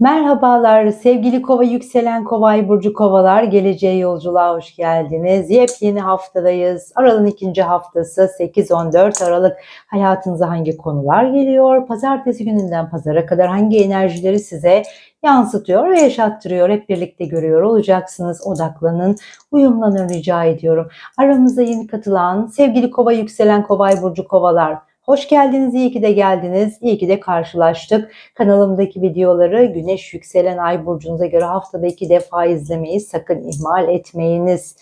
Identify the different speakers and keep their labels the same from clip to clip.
Speaker 1: Merhabalar sevgili kova yükselen kova ay burcu kovalar geleceğe yolculuğa hoş geldiniz. Yepyeni haftadayız. Aralığın ikinci haftası 8-14 Aralık hayatınıza hangi konular geliyor? Pazartesi gününden pazara kadar hangi enerjileri size yansıtıyor ve yaşattırıyor? Hep birlikte görüyor olacaksınız. Odaklanın, uyumlanın rica ediyorum. Aramıza yeni katılan sevgili kova yükselen kova ay burcu kovalar Hoş geldiniz, iyi ki de geldiniz, iyi ki de karşılaştık. Kanalımdaki videoları güneş yükselen ay burcunuza göre haftada iki defa izlemeyi sakın ihmal etmeyiniz.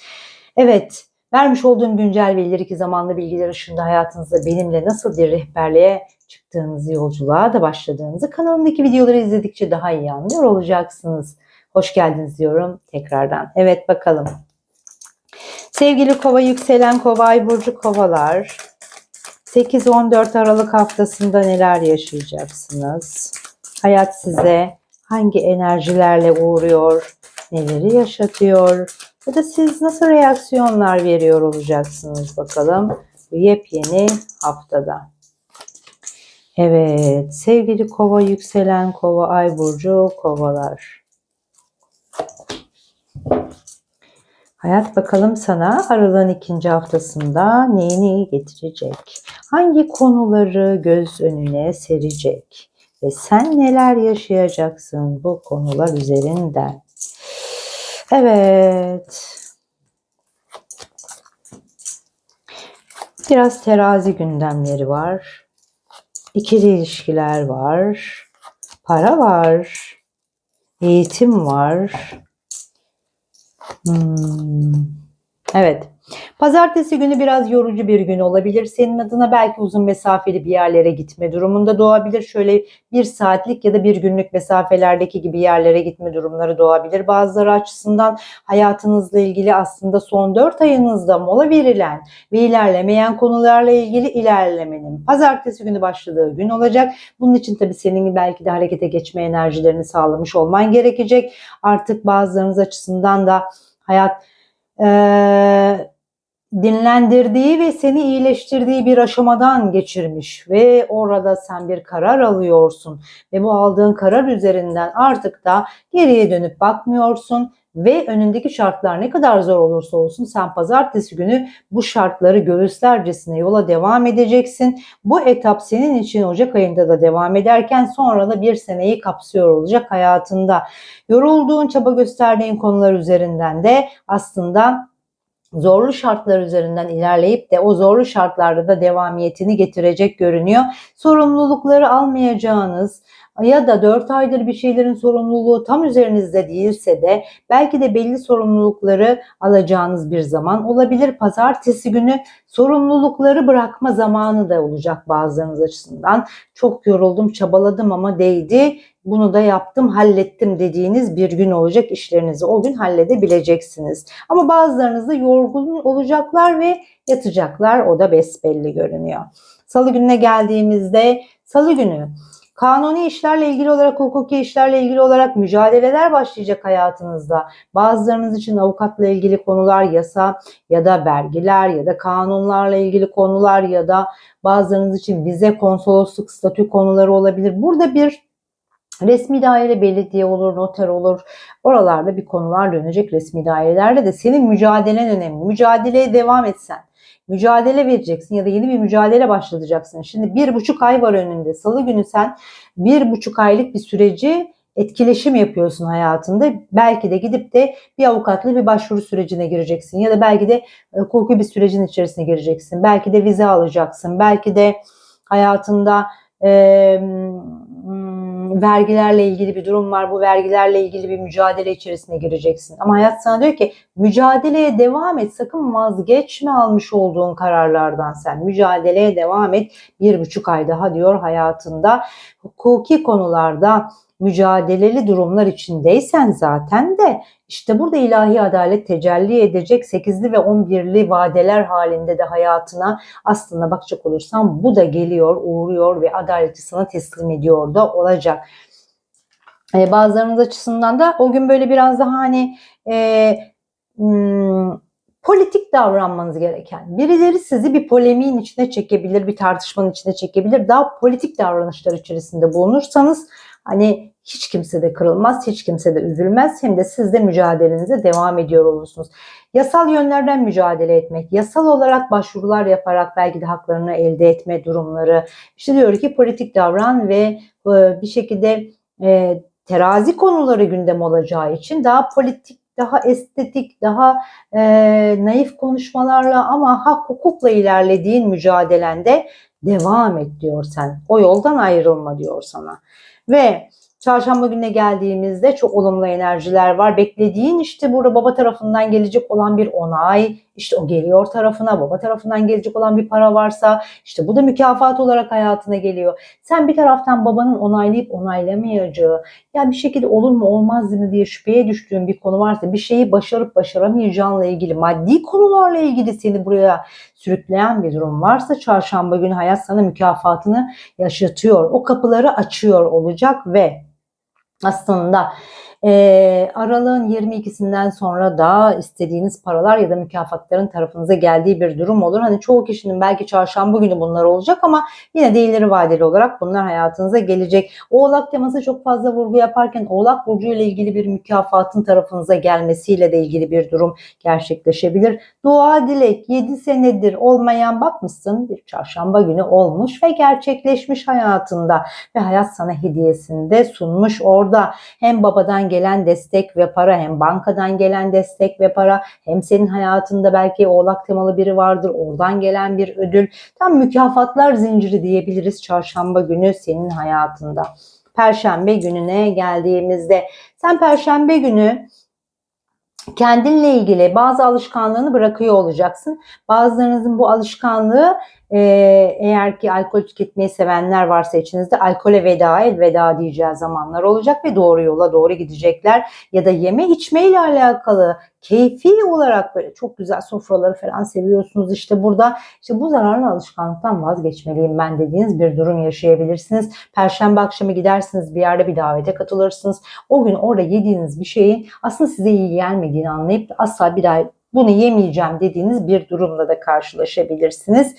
Speaker 1: Evet, vermiş olduğum güncel bilgiler iki zamanlı bilgiler ışığında hayatınızda benimle nasıl bir rehberliğe çıktığınızı, yolculuğa da başladığınızı kanalımdaki videoları izledikçe daha iyi anlıyor olacaksınız. Hoş geldiniz diyorum tekrardan. Evet bakalım. Sevgili kova yükselen kova ay burcu kovalar 8-14 Aralık haftasında neler yaşayacaksınız? Hayat size hangi enerjilerle uğruyor? Neleri yaşatıyor? Ya da siz nasıl reaksiyonlar veriyor olacaksınız bakalım yepyeni haftada. Evet, sevgili kova yükselen kova ay burcu kovalar. Hayat bakalım sana aralığın ikinci haftasında neyi neyi getirecek? Hangi konuları göz önüne serecek? Ve sen neler yaşayacaksın bu konular üzerinden? Evet. Biraz terazi gündemleri var. İkili ilişkiler var. Para var. Eğitim var. Hmm. Evet. Pazartesi günü biraz yorucu bir gün olabilir. Senin adına belki uzun mesafeli bir yerlere gitme durumunda doğabilir. Şöyle bir saatlik ya da bir günlük mesafelerdeki gibi yerlere gitme durumları doğabilir. Bazıları açısından hayatınızla ilgili aslında son 4 ayınızda mola verilen ve ilerlemeyen konularla ilgili ilerlemenin pazartesi günü başladığı gün olacak. Bunun için tabii senin belki de harekete geçme enerjilerini sağlamış olman gerekecek. Artık bazılarınız açısından da hayat eee dinlendirdiği ve seni iyileştirdiği bir aşamadan geçirmiş ve orada sen bir karar alıyorsun ve bu aldığın karar üzerinden artık da geriye dönüp bakmıyorsun ve önündeki şartlar ne kadar zor olursa olsun sen pazartesi günü bu şartları göğüslercesine yola devam edeceksin. Bu etap senin için Ocak ayında da devam ederken sonra da bir seneyi kapsıyor olacak hayatında. Yorulduğun, çaba gösterdiğin konular üzerinden de aslında zorlu şartlar üzerinden ilerleyip de o zorlu şartlarda da devamiyetini getirecek görünüyor. Sorumlulukları almayacağınız ya da 4 aydır bir şeylerin sorumluluğu tam üzerinizde değilse de belki de belli sorumlulukları alacağınız bir zaman olabilir. Pazartesi günü sorumlulukları bırakma zamanı da olacak bazılarınız açısından. Çok yoruldum, çabaladım ama değdi. Bunu da yaptım, hallettim dediğiniz bir gün olacak. İşlerinizi o gün halledebileceksiniz. Ama bazılarınız da yorgun olacaklar ve yatacaklar. O da besbelli görünüyor. Salı gününe geldiğimizde salı günü Kanuni işlerle ilgili olarak, hukuki işlerle ilgili olarak mücadeleler başlayacak hayatınızda. Bazılarınız için avukatla ilgili konular, yasa ya da vergiler ya da kanunlarla ilgili konular ya da bazılarınız için vize, konsolosluk, statü konuları olabilir. Burada bir resmi daire belediye olur, noter olur. Oralarda bir konular dönecek resmi dairelerde de senin mücadelen önemli. Mücadeleye devam etsen mücadele vereceksin ya da yeni bir mücadele başlatacaksın. Şimdi bir buçuk ay var önünde. Salı günü sen bir buçuk aylık bir süreci etkileşim yapıyorsun hayatında. Belki de gidip de bir avukatla bir başvuru sürecine gireceksin ya da belki de hukuki bir sürecin içerisine gireceksin. Belki de vize alacaksın. Belki de hayatında e, vergilerle ilgili bir durum var. Bu vergilerle ilgili bir mücadele içerisine gireceksin. Ama hayat sana diyor ki mücadeleye devam et. Sakın vazgeçme almış olduğun kararlardan sen. Mücadeleye devam et. Bir buçuk ay daha diyor hayatında. Hukuki konularda mücadeleli durumlar içindeysen zaten de işte burada ilahi adalet tecelli edecek 8'li ve 11'li vadeler halinde de hayatına aslında bakacak olursan bu da geliyor, uğruyor ve adaleti sana teslim ediyor da olacak. Ee, bazılarınız açısından da o gün böyle biraz daha hani e, hmm, politik davranmanız gereken. Birileri sizi bir polemiğin içine çekebilir, bir tartışmanın içine çekebilir. Daha politik davranışlar içerisinde bulunursanız hani hiç kimse de kırılmaz, hiç kimse de üzülmez. Hem de siz de mücadelenize devam ediyor olursunuz. Yasal yönlerden mücadele etmek, yasal olarak başvurular yaparak belki de haklarını elde etme durumları. İşte diyor ki politik davran ve e, bir şekilde e, terazi konuları gündem olacağı için daha politik, daha estetik, daha e, naif konuşmalarla ama hak hukukla ilerlediğin mücadelende devam et diyor sen. O yoldan ayrılma diyor sana. Ve Çarşamba gününe geldiğimizde çok olumlu enerjiler var. Beklediğin işte burada baba tarafından gelecek olan bir onay, işte o geliyor tarafına, baba tarafından gelecek olan bir para varsa işte bu da mükafat olarak hayatına geliyor. Sen bir taraftan babanın onaylayıp onaylamayacağı, ya bir şekilde olur mu olmaz mı diye şüpheye düştüğün bir konu varsa, bir şeyi başarıp başaramayacağınla ilgili, maddi konularla ilgili seni buraya sürükleyen bir durum varsa çarşamba günü hayat sana mükafatını yaşatıyor. O kapıları açıyor olacak ve aslında e, aralığın 22'sinden sonra da istediğiniz paralar ya da mükafatların tarafınıza geldiği bir durum olur. Hani çoğu kişinin belki çarşamba günü bunlar olacak ama yine de ileri vadeli olarak bunlar hayatınıza gelecek. Oğlak teması çok fazla vurgu yaparken Oğlak Burcu ile ilgili bir mükafatın tarafınıza gelmesiyle de ilgili bir durum gerçekleşebilir. Dua dilek 7 senedir olmayan bakmışsın bir çarşamba günü olmuş ve gerçekleşmiş hayatında ve hayat sana hediyesini de sunmuş orada hem babadan gelen destek ve para hem bankadan gelen destek ve para hem senin hayatında belki oğlak temalı biri vardır oradan gelen bir ödül tam mükafatlar zinciri diyebiliriz çarşamba günü senin hayatında. Perşembe gününe geldiğimizde sen perşembe günü kendinle ilgili bazı alışkanlığını bırakıyor olacaksın. Bazılarınızın bu alışkanlığı e, eğer ki alkol tüketmeyi sevenler varsa içinizde alkole veda, elveda diyeceği zamanlar olacak ve doğru yola doğru gidecekler. Ya da yeme içme ile alakalı keyfi olarak böyle çok güzel sofraları falan seviyorsunuz. İşte burada işte bu zararlı alışkanlıktan vazgeçmeliyim ben dediğiniz bir durum yaşayabilirsiniz. Perşembe akşamı gidersiniz bir yerde bir davete katılırsınız. O gün orada yediğiniz bir şeyin aslında size iyi gelmediğini anlayıp asla bir daha bunu yemeyeceğim dediğiniz bir durumla da karşılaşabilirsiniz.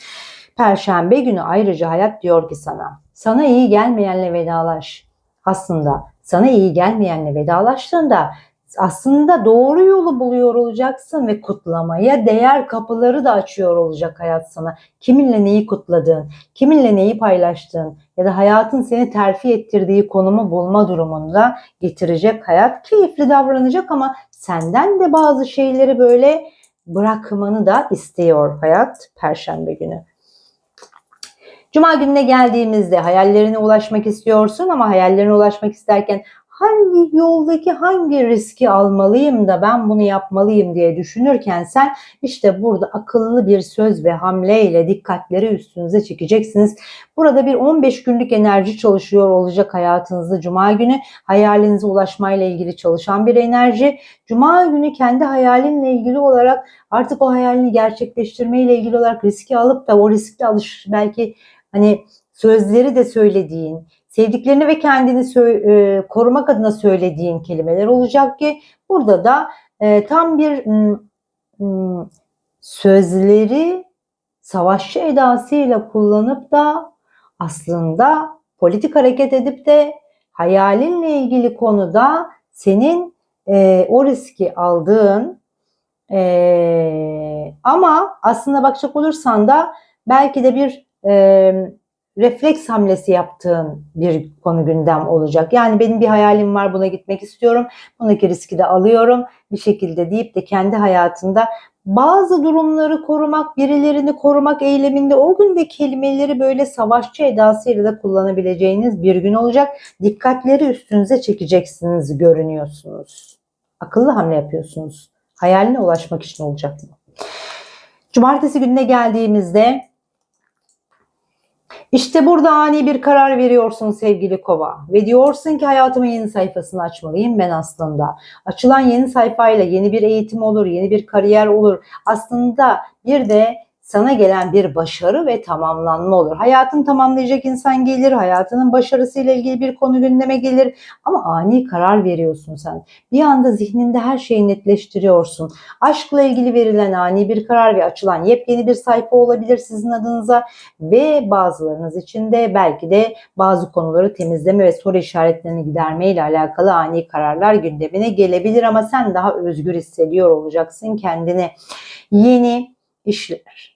Speaker 1: Perşembe günü ayrıca hayat diyor ki sana, sana iyi gelmeyenle vedalaş. Aslında sana iyi gelmeyenle vedalaştığında aslında doğru yolu buluyor olacaksın ve kutlamaya değer kapıları da açıyor olacak hayat sana. Kiminle neyi kutladığın, kiminle neyi paylaştığın ya da hayatın seni terfi ettirdiği konumu bulma durumunda getirecek hayat. Keyifli davranacak ama senden de bazı şeyleri böyle bırakmanı da istiyor hayat perşembe günü. Cuma gününe geldiğimizde hayallerine ulaşmak istiyorsun ama hayallerine ulaşmak isterken hangi yoldaki hangi riski almalıyım da ben bunu yapmalıyım diye düşünürken sen işte burada akıllı bir söz ve hamleyle dikkatleri üstünüze çekeceksiniz. Burada bir 15 günlük enerji çalışıyor olacak hayatınızda Cuma günü. Hayalinize ulaşmayla ilgili çalışan bir enerji. Cuma günü kendi hayalinle ilgili olarak artık o hayalini gerçekleştirmeyle ilgili olarak riski alıp da o riskli alış belki hani sözleri de söylediğin, sevdiklerini ve kendini e, korumak adına söylediğin kelimeler olacak ki burada da e, tam bir m, sözleri savaşçı edasıyla kullanıp da aslında politik hareket edip de hayalinle ilgili konuda senin e, o riski aldığın e, ama aslında bakacak olursan da belki de bir e, refleks hamlesi yaptığın bir konu gündem olacak. Yani benim bir hayalim var buna gitmek istiyorum. Bundaki riski de alıyorum bir şekilde deyip de kendi hayatında bazı durumları korumak, birilerini korumak eyleminde o günde kelimeleri böyle savaşçı edasıyla da kullanabileceğiniz bir gün olacak. Dikkatleri üstünüze çekeceksiniz görünüyorsunuz. Akıllı hamle yapıyorsunuz. Hayaline ulaşmak için olacak mı? Cumartesi gününe geldiğimizde işte burada ani bir karar veriyorsun sevgili kova ve diyorsun ki hayatımın yeni sayfasını açmalıyım ben aslında. Açılan yeni sayfayla yeni bir eğitim olur, yeni bir kariyer olur. Aslında bir de sana gelen bir başarı ve tamamlanma olur. Hayatını tamamlayacak insan gelir, hayatının başarısıyla ilgili bir konu gündeme gelir ama ani karar veriyorsun sen. Bir anda zihninde her şeyi netleştiriyorsun. Aşkla ilgili verilen ani bir karar ve açılan yepyeni bir sayfa olabilir sizin adınıza ve bazılarınız için de belki de bazı konuları temizleme ve soru işaretlerini giderme ile alakalı ani kararlar gündemine gelebilir ama sen daha özgür hissediyor olacaksın kendini. Yeni işler,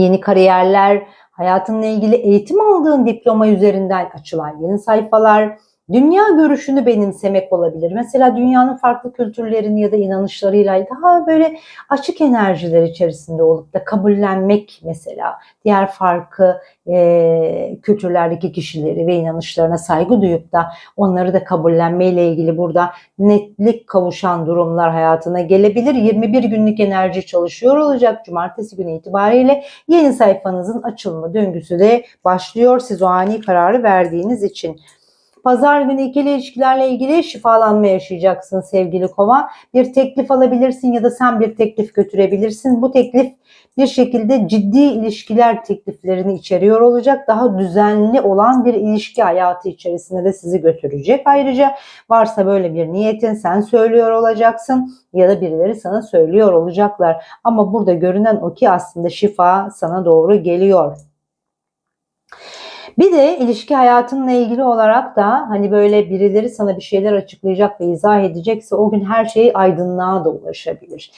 Speaker 1: yeni kariyerler, hayatınla ilgili eğitim aldığın diploma üzerinden açılan yeni sayfalar, dünya görüşünü benimsemek olabilir. Mesela dünyanın farklı kültürlerini ya da inanışlarıyla daha böyle açık enerjiler içerisinde olup da kabullenmek mesela diğer farklı e, kültürlerdeki kişileri ve inanışlarına saygı duyup da onları da kabullenmeyle ilgili burada netlik kavuşan durumlar hayatına gelebilir. 21 günlük enerji çalışıyor olacak. Cumartesi günü itibariyle yeni sayfanızın açılma döngüsü de başlıyor. Siz o ani kararı verdiğiniz için. Pazar günü ikili ilişkilerle ilgili şifalanma yaşayacaksın sevgili kova. Bir teklif alabilirsin ya da sen bir teklif götürebilirsin. Bu teklif bir şekilde ciddi ilişkiler tekliflerini içeriyor olacak. Daha düzenli olan bir ilişki hayatı içerisinde de sizi götürecek. Ayrıca varsa böyle bir niyetin sen söylüyor olacaksın ya da birileri sana söylüyor olacaklar. Ama burada görünen o ki aslında şifa sana doğru geliyor. Bir de ilişki hayatınla ilgili olarak da hani böyle birileri sana bir şeyler açıklayacak ve izah edecekse o gün her şey aydınlığa da ulaşabilir.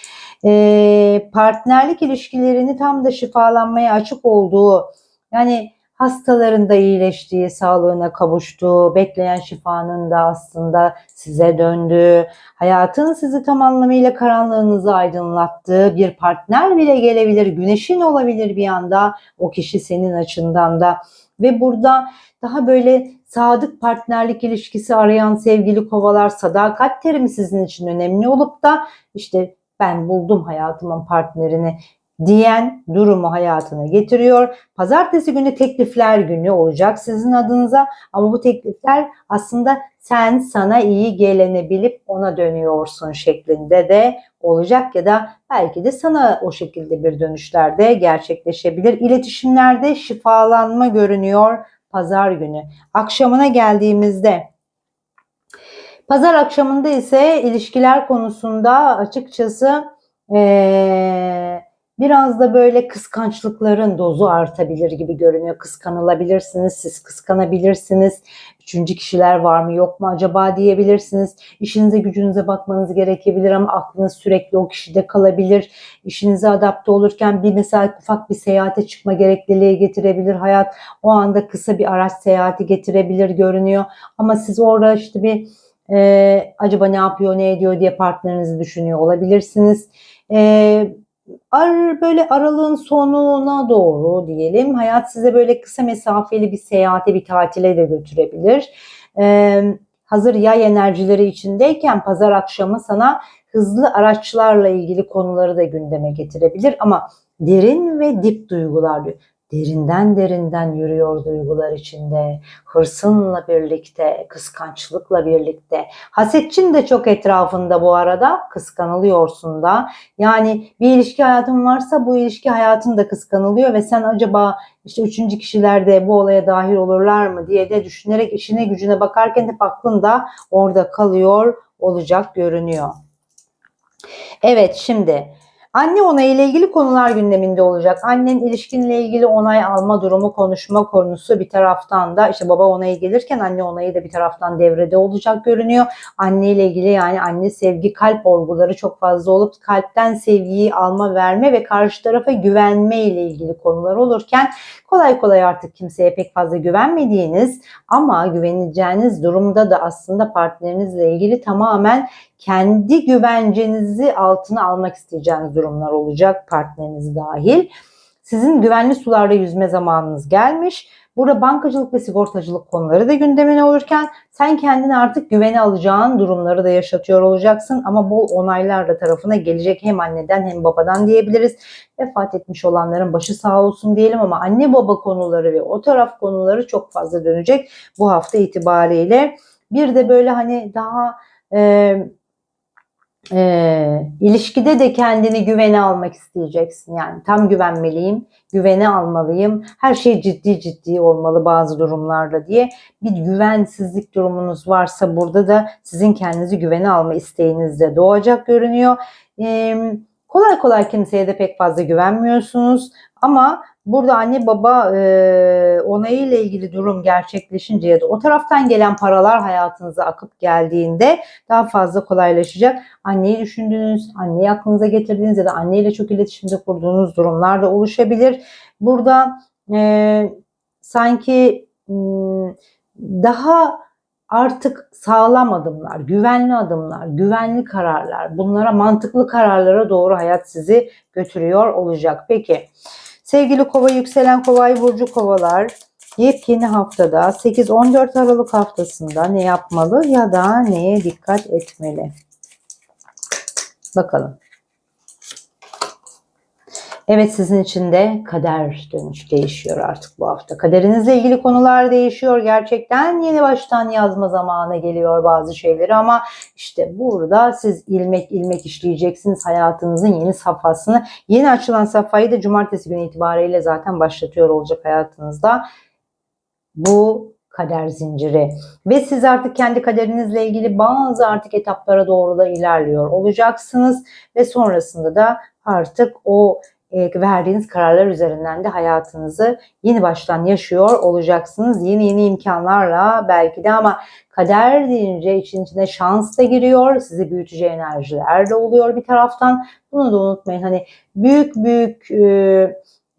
Speaker 1: Ee, partnerlik ilişkilerini tam da şifalanmaya açık olduğu yani hastaların da iyileştiği, sağlığına kavuştuğu, bekleyen şifanın da aslında size döndüğü, hayatın sizi tam anlamıyla karanlığınızı aydınlattığı bir partner bile gelebilir, güneşin olabilir bir anda. O kişi senin açından da. Ve burada daha böyle sadık partnerlik ilişkisi arayan sevgili kovalar sadakat terimi sizin için önemli olup da işte ben buldum hayatımın partnerini diyen durumu hayatına getiriyor. Pazartesi günü teklifler günü olacak sizin adınıza ama bu teklifler aslında sen sana iyi geleni bilip ona dönüyorsun şeklinde de olacak ya da belki de sana o şekilde bir dönüşler de gerçekleşebilir. İletişimlerde şifalanma görünüyor pazar günü. Akşamına geldiğimizde pazar akşamında ise ilişkiler konusunda açıkçası ee, biraz da böyle kıskançlıkların dozu artabilir gibi görünüyor. Kıskanılabilirsiniz, siz kıskanabilirsiniz. Üçüncü kişiler var mı yok mu acaba diyebilirsiniz. İşinize gücünüze bakmanız gerekebilir ama aklınız sürekli o kişide kalabilir. İşinize adapte olurken bir mesela ufak bir seyahate çıkma gerekliliği getirebilir. Hayat o anda kısa bir araç seyahati getirebilir görünüyor. Ama siz orada işte bir e, acaba ne yapıyor ne ediyor diye partnerinizi düşünüyor olabilirsiniz. E, ar, böyle aralığın sonuna doğru diyelim. Hayat size böyle kısa mesafeli bir seyahate bir tatile de götürebilir. Ee, hazır yay enerjileri içindeyken pazar akşamı sana hızlı araçlarla ilgili konuları da gündeme getirebilir. Ama derin ve dip duygular diyor derinden derinden yürüyor duygular içinde. Hırsınla birlikte, kıskançlıkla birlikte. Hasetçin de çok etrafında bu arada. Kıskanılıyorsun da. Yani bir ilişki hayatın varsa bu ilişki hayatın da kıskanılıyor ve sen acaba işte üçüncü kişiler de bu olaya dahil olurlar mı diye de düşünerek işine gücüne bakarken hep aklın da orada kalıyor olacak görünüyor. Evet şimdi Anne onayı ile ilgili konular gündeminde olacak. Annen ilişkinle ilgili onay alma durumu, konuşma konusu bir taraftan da işte baba onayı gelirken anne onayı da bir taraftan devrede olacak görünüyor. Anne ile ilgili yani anne sevgi, kalp olguları çok fazla olup kalpten sevgiyi alma, verme ve karşı tarafa güvenme ile ilgili konular olurken kolay kolay artık kimseye pek fazla güvenmediğiniz ama güveneceğiniz durumda da aslında partnerinizle ilgili tamamen kendi güvencenizi altına almak isteyeceğiniz durumlar olacak partneriniz dahil. Sizin güvenli sularda yüzme zamanınız gelmiş. Burada bankacılık ve sigortacılık konuları da gündemine olurken sen kendini artık güvene alacağın durumları da yaşatıyor olacaksın. Ama bol onaylarla tarafına gelecek hem anneden hem babadan diyebiliriz. Vefat etmiş olanların başı sağ olsun diyelim ama anne baba konuları ve o taraf konuları çok fazla dönecek bu hafta itibariyle. Bir de böyle hani daha... E, Ee, ilişkide de kendini güvene almak isteyeceksin. Yani tam güvenmeliyim, güvene almalıyım. Her şey ciddi ciddi olmalı bazı durumlarda diye bir güvensizlik durumunuz varsa burada da sizin kendinizi güvene alma isteğiniz de doğacak görünüyor. Ee, kolay kolay kimseye de pek fazla güvenmiyorsunuz ama burada anne baba e, onayı ile ilgili durum gerçekleşince ya da o taraftan gelen paralar hayatınıza akıp geldiğinde daha fazla kolaylaşacak. Anneyi düşündüğünüz, anneyi aklınıza getirdiğiniz ya da anneyle çok iletişimde kurduğunuz durumlar da oluşabilir. Burada e, sanki daha artık sağlam adımlar, güvenli adımlar, güvenli kararlar, bunlara mantıklı kararlara doğru hayat sizi götürüyor olacak. Peki sevgili kova yükselen kova ay burcu kovalar yepyeni haftada 8-14 Aralık haftasında ne yapmalı ya da neye dikkat etmeli? Bakalım. Evet sizin için de kader dönüş değişiyor artık bu hafta. Kaderinizle ilgili konular değişiyor. Gerçekten yeni baştan yazma zamanı geliyor bazı şeyleri ama işte burada siz ilmek ilmek işleyeceksiniz hayatınızın yeni safhasını. Yeni açılan safhayı da cumartesi günü itibariyle zaten başlatıyor olacak hayatınızda. Bu kader zinciri ve siz artık kendi kaderinizle ilgili bazı artık etaplara doğru da ilerliyor olacaksınız ve sonrasında da artık o verdiğiniz kararlar üzerinden de hayatınızı yeni baştan yaşıyor olacaksınız. Yeni yeni imkanlarla belki de ama kader deyince için içine şans da giriyor. Sizi büyütücü enerjiler de oluyor bir taraftan. Bunu da unutmayın. Hani büyük büyük e,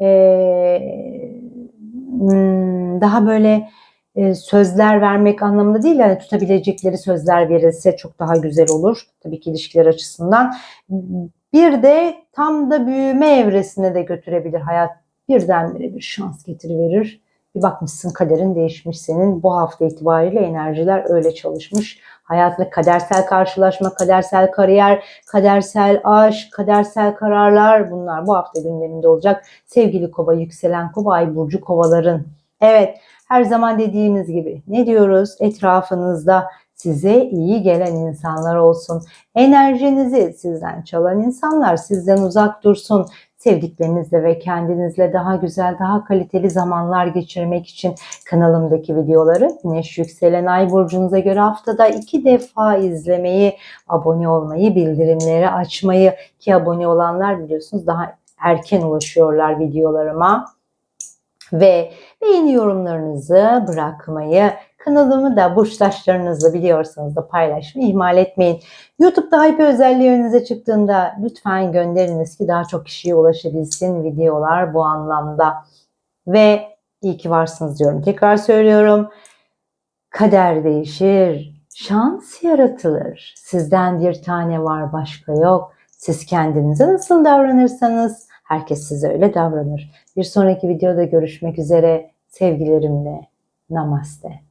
Speaker 1: e, hmm, daha böyle e, sözler vermek anlamında değil yani tutabilecekleri sözler verilse çok daha güzel olur. Tabii ki ilişkiler açısından. Bir de tam da büyüme evresine de götürebilir hayat. Birdenbire bir şans getiriverir. Bir bakmışsın kaderin değişmiş senin. Bu hafta itibariyle enerjiler öyle çalışmış. Hayatında kadersel karşılaşma, kadersel kariyer, kadersel aşk, kadersel kararlar bunlar bu hafta gündeminde olacak. Sevgili kova, yükselen kova, ay burcu kovaların. Evet her zaman dediğimiz gibi ne diyoruz? Etrafınızda size iyi gelen insanlar olsun. Enerjinizi sizden çalan insanlar sizden uzak dursun. Sevdiklerinizle ve kendinizle daha güzel, daha kaliteli zamanlar geçirmek için kanalımdaki videoları Güneş Yükselen Ay burcunuza göre haftada iki defa izlemeyi, abone olmayı, bildirimleri açmayı ki abone olanlar biliyorsunuz daha erken ulaşıyorlar videolarıma ve beğeni yorumlarınızı bırakmayı, kanalımı da burçtaşlarınızla biliyorsanız da paylaşmayı ihmal etmeyin. YouTube'da hype özelliği önünüze çıktığında lütfen gönderiniz ki daha çok kişiye ulaşabilsin videolar bu anlamda. Ve iyi ki varsınız diyorum. Tekrar söylüyorum. Kader değişir, şans yaratılır. Sizden bir tane var başka yok. Siz kendinize nasıl davranırsanız herkes size öyle davranır. Bir sonraki videoda görüşmek üzere. Sevgilerimle. Namaste.